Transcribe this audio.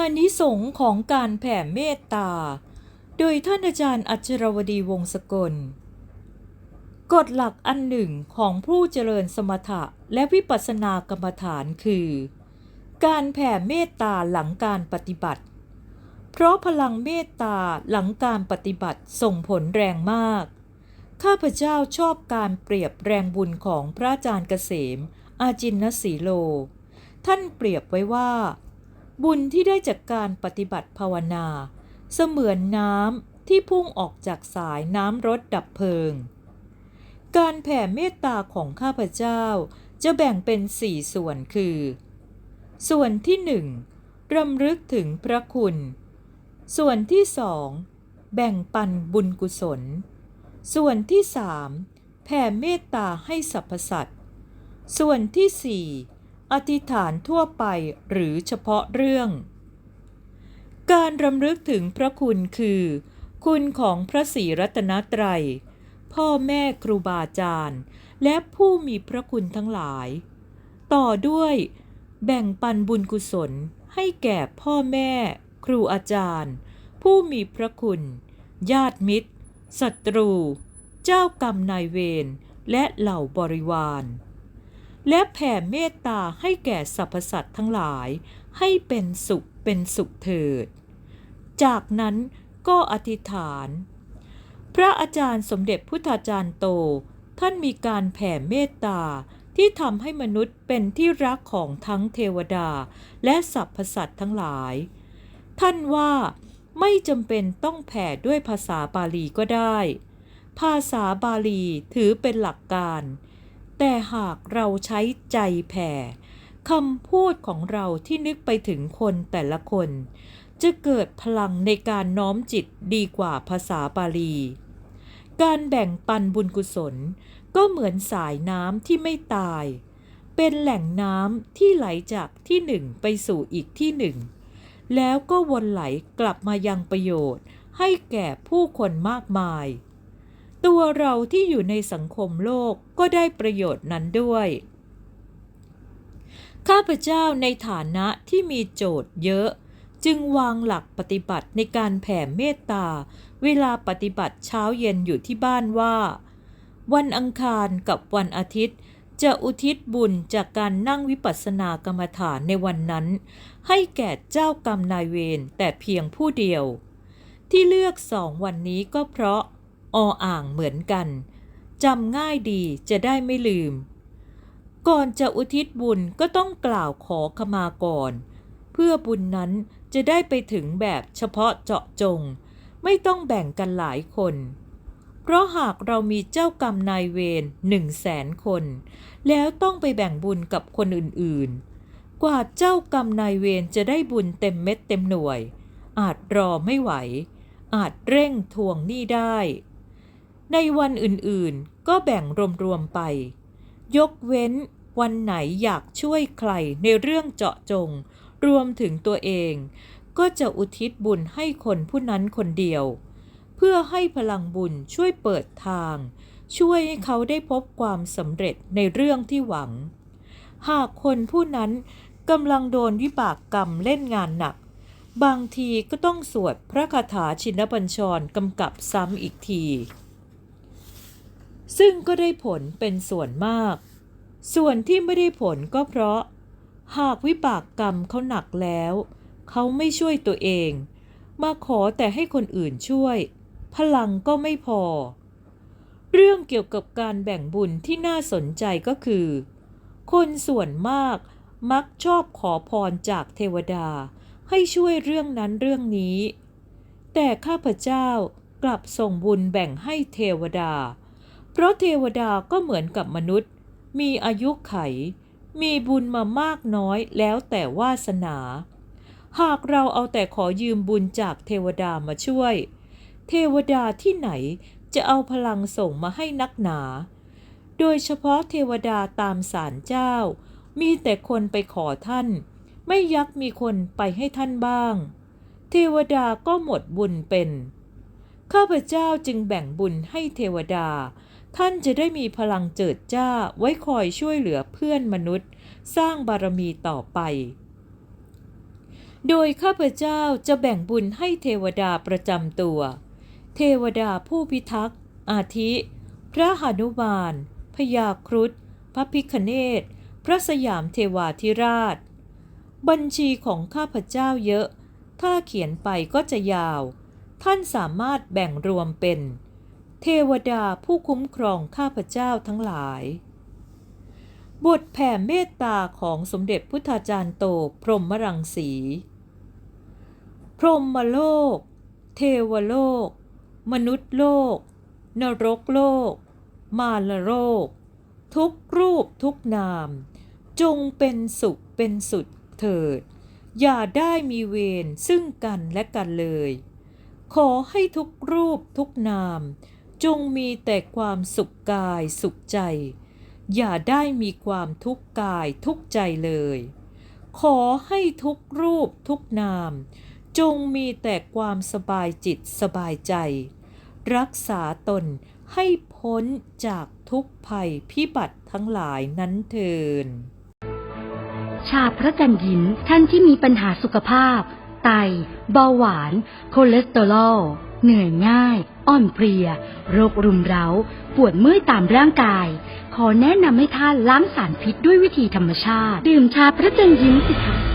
อานิสงของการแผ่เมตตา โดยท่านอาจารย์อัชรวดีวงศกล กฎหลักอันหนึ่งของผู้เจริญสมถะและวิปัสสนากรรมฐานคือ การแผ่เมตตาหลังการปฏิบัติ เพราะพลังเมตตาหลังการปฏิบัติส่งผลแรงมาก ข้าพเจ้าชอบการเปรียบแรงบุญของพระอาจารย์เกษม อาจินนสีโล ท่านเปรียบไว้ว่า บุญที่ได้จากการปฏิบัติภาวนา เสมือนน้ำที่พุ่งออกจากสายน้ำรถดับเพลิง การแผ่เมตตาของข้าพเจ้าจะแบ่งเป็นสี่ส่วนคือ ส่วนที่หนึ่งรำลึกถึงพระคุณ ส่วนที่สองแบ่งปันบุญกุศล ส่วนที่สามแผ่เมตตาให้สรรพสัตว์ ส่วนที่สี่ อธิษฐานทั่วไปหรือเฉพาะเรื่อง การรำลึกถึงพระคุณคือ คุณของพระศรีรัตนตรัย พ่อแม่ครูบาอาจารย์ และผู้มีพระคุณทั้งหลาย ต่อด้วยแบ่งปันบุญกุศลให้แก่พ่อแม่ ครูอาจารย์ ผู้มีพระคุณ ญาติมิตรศัตรู เจ้ากรรมนายเวรและเหล่าบริวาร และแผ่เมตตาให้แก่สรรพสัตว์ทั้งหลาย ให้เป็นสุขเป็นสุขเถิด จากนั้นก็อธิษฐาน พระอาจารย์สมเด็จพุทธาจารย์โต ท่านมีการแผ่เมตตาที่ทำให้มนุษย์เป็นที่รักของทั้งเทวดา และสรรพสัตว์ทั้งหลาย ท่านว่าไม่จำเป็นต้องแผ่ด้วยภาษาบาลีก็ได้ ภาษาบาลีถือเป็นหลักการ แต่หากเราใช้ใจแผ่คำพูดของเราที่นึกไปถึงคนแต่ละคน จะเกิดพลังในการน้อมจิตดีกว่าภาษาบาลี การแบ่งปันบุญกุศลก็เหมือนสายน้ำที่ไม่ตาย เป็นแหล่งน้ำที่ไหลจากที่หนึ่งไปสู่อีกที่หนึ่ง แล้วก็วนไหลกลับมายังประโยชน์ให้แก่ผู้คนมากมาย ตัวเราที่อยู่ในสังคมโลกก็ได้ประโยชน์นั้นด้วย ข้าพเจ้าในฐานะที่มีโจทย์เยอะ จึงวางหลักปฏิบัติในการแผ่เมตตา เวลาปฏิบัติเช้าเย็นอยู่ที่บ้านว่า วันอังคารกับวันอาทิตย์จะอุทิศบุญจากการนั่งวิปัสสนากรรมฐานในวันนั้น ให้แก่เจ้ากรรมนายเวรแต่เพียงผู้เดียว ที่เลือกสองวันนี้ก็เพราะ ออ่างเหมือนกันจำง่ายดีจะได้ไม่ลืม ก่อนจะอุทิศบุญก็ต้องกล่าวขอขมาก่อน เพื่อบุญนั้นจะได้ไปถึงแบบเฉพาะเจาะจง ไม่ต้องแบ่งกันหลายคน เพราะหากเรามีเจ้ากรรมนายเวรหนึ่งแสนคน แล้วต้องไปแบ่งบุญกับคนอื่นๆ กว่าเจ้ากรรมนายเวรจะได้บุญเต็มเม็ดเต็มหน่วย อาจรอไม่ไหว อาจเร่งทวงหนี้ได้ ในวันอื่นๆ ก็แบ่งรวมๆไป ยกเว้นวันไหนอยากช่วยใครในเรื่องเจาะจง รวมถึงตัวเอง ก็จะอุทิศบุญให้คนผู้นั้นคนเดียว เพื่อให้พลังบุญช่วยเปิดทาง ช่วยให้เขาได้พบความสำเร็จในเรื่องที่หวัง หากคนผู้นั้นกำลังโดนวิบากกรรมเล่นงานหนัก บางทีก็ต้องสวดพระคาถาชินบัญชรกำกับซ้ำอีกที ซึ่งก็ได้ผลเป็นส่วนมาก ส่วนที่ไม่ได้ผลก็เพราะ หากวิบากกรรมเขาหนักแล้ว เขาไม่ช่วยตัวเอง มาขอแต่ให้คนอื่นช่วย พลังก็ไม่พอ เรื่องเกี่ยวกับการแบ่งบุญที่น่าสนใจก็คือ คนส่วนมากมักชอบขอพรจากเทวดาให้ช่วยเรื่องนั้นเรื่องนี้ แต่ข้าพเจ้ากลับส่งบุญแบ่งให้เทวดา เพราะเทวดาก็เหมือนกับมนุษย์ มีอายุไข มีบุญมามากน้อยแล้วแต่วาสนา หากเราเอาแต่ขอยืมบุญจากเทวดามาช่วย เทวดาที่ไหนจะเอาพลังส่งมาให้นักหนา โดยเฉพาะเทวดาตามศาลเจ้า มีแต่คนไปขอท่าน ไม่ยักมีคนไปให้ท่านบ้าง เทวดาก็หมดบุญเป็น ข้าพเจ้าจึงแบ่งบุญให้เทวดา ท่านจะได้มีพลังเจิดจ้าไว้คอยช่วยเหลือเพื่อนมนุษย์ สร้างบารมีต่อไป โดยข้าพเจ้าจะแบ่งบุญให้เทวดาประจำตัว เทวดาผู้พิทักษ์ อาทิ พระหนุมานพญาครุฑ พระพิคเนศพระสยามเทวาธิราช บัญชีของข้าพเจ้าเยอะ ถ้าเขียนไปก็จะยาว ท่านสามารถแบ่งรวมเป็น เทวดาผู้คุ้มครองข้าพเจ้าทั้งหลาย บทแผ่เมตตาของสมเด็จพุทธาจารย์โตพรหมรังสี พรหมโลก เทวโลก มนุษย์โลก นรกโลก มารโลก ทุกรูปทุกนาม จงเป็นสุขเป็นสุดเถิด อย่าได้มีเวรซึ่งกันและกันเลย ขอให้ทุกรูปทุกนาม จงมีแต่ความสุขกายสุขใจ อย่าได้มีความทุกข์กายทุกใจเลย ขอให้ทุกรูปทุกนาม จงมีแต่ความสบายจิตสบายใจ รักษาตนให้พ้นจากทุกภัยพิบัติทั้งหลายนั้นเทินชาพระกันยิ้มท่านที่มีปัญหาสุขภาพ ไตเบาหวานคอเลสเตอรอล เหนื่อยง่าย อ่อนเพลีย โรครุมเร้า ปวดเมื่อยตามร่างกาย ขอแนะนำให้ท่านล้างสารพิษด้วยวิธีธรรมชาติ ดื่มชาพระจันยิ้มสิคะ